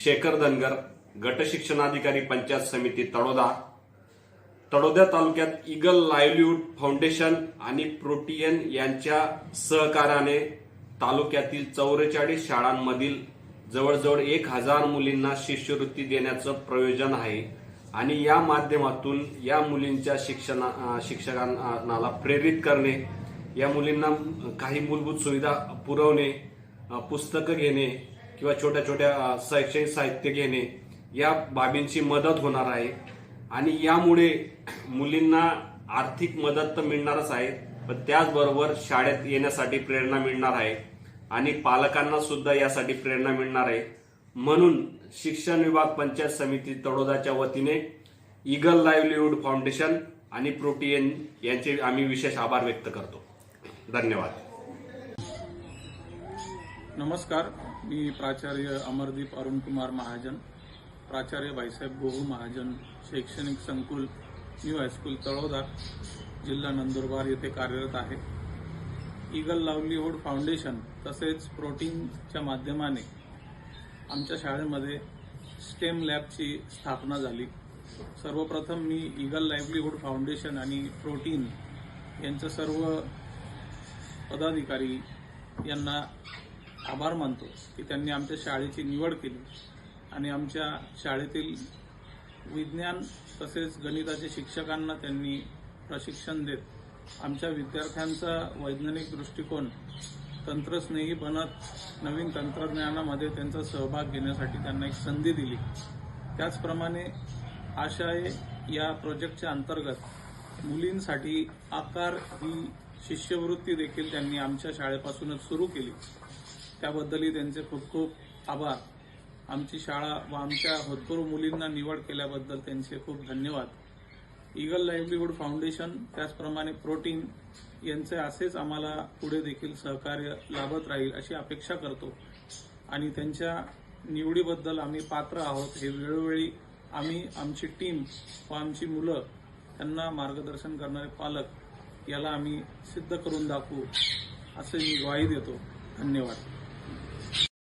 शेखर धनगर गट शिक्षणाधिकारी पंचायत समिती तळोदा तळोदा तालुक्यात इगल लाईव्हलीहूड फाउंडेशन आणि प्रोटीयन यांच्या सहकार्याने तालुक्यातील चौवेचाळीस शाळांमधील जवळजवळ एक हजार मुलींना शिष्यवृत्ती देण्याचं प्रयोजन आहे आणि या माध्यमातून या मुलींच्या शिक्षणा शिक्षकांना प्रेरित करणे या मुलींना काही मूलभूत सुविधा पुरवणे पुस्तकं घेणे किंवा छोट्या छोट्या शैक्षणिक साहित्य घेणे या बाबींची मदत होणार आहे. आणि यामुळे मुलींना आर्थिक मदत तर मिळणारच आहे पण त्याचबरोबर शाळेत येण्यासाठी प्रेरणा मिळणार आहे आणि पालकांना सुद्धा यासाठी प्रेरणा मिळणार आहे. म्हणून शिक्षण विभाग पंचायत समिती तळोदाच्या वतीने इगल लाईव्हलीहूड फाउंडेशन आणि प्रोटीएन यांचे आम्ही विशेष आभार व्यक्त करतो. धन्यवाद. नमस्कार मी प्राचार्य अमरदीप अरुणकुमार महाजन प्राचार्य भाईसाहेब गोहू महाजन शैक्षणिक संकुल न्यू हायस्कूल तळोदा जिल्हा नंदुरबार येथे कार्यरत आहे. इगल लावलीहूड फाउंडेशन तसेच प्रोटीनच्या माध्यमाने आमच्या शाळेमध्ये स्टेम लॅबची स्थापना झाली. सर्वप्रथम मी इगल लाईव्हलीहूड फाउंडेशन आणि प्रोटीन यांचं सर्व पदाधिकारी यांना आभार मानतो की त्यांनी आमच्या शाळेची निवड केली आणि आमच्या शाळेतील विज्ञान तसेच गणिताचे शिक्षकांना त्यांनी प्रशिक्षण देत आमच्या विद्यार्थ्यांचा वैज्ञानिक दृष्टिकोन तंत्रस्नेही बनत नवीन तंत्रज्ञानामध्ये त्यांचा सहभाग घेण्यासाठी त्यांना एक संधी दिली. त्याचप्रमाणे आशाय या प्रोजेक्टच्या अंतर्गत मुलींसाठी आकार ही शिष्यवृत्ती देखील त्यांनी आमच्या शाळेपासूनच सुरू केली. त्याबद्दलही त्यांचे खूप खूप आभार. आमची शाळा व आमच्या होतकरू मुलींना निवड केल्याबद्दल त्यांचे खूप धन्यवाद. इगल लाईव्हलीहूड फाउंडेशन त्याचप्रमाणे प्रोटीन यांचे असेच आम्हाला पुढे देखील सहकार्य लाभत राहील अशी अपेक्षा करतो. आणि त्यांच्या निवडीबद्दल आम्ही पात्र आहोत. हे वेळोवेळी आम्ही आमची टीम व आमची मुलं त्यांना मार्गदर्शन करणारे पालक याला आम्ही सिद्ध करून दाखवू असे मी ग्वाही देतो. धन्यवाद.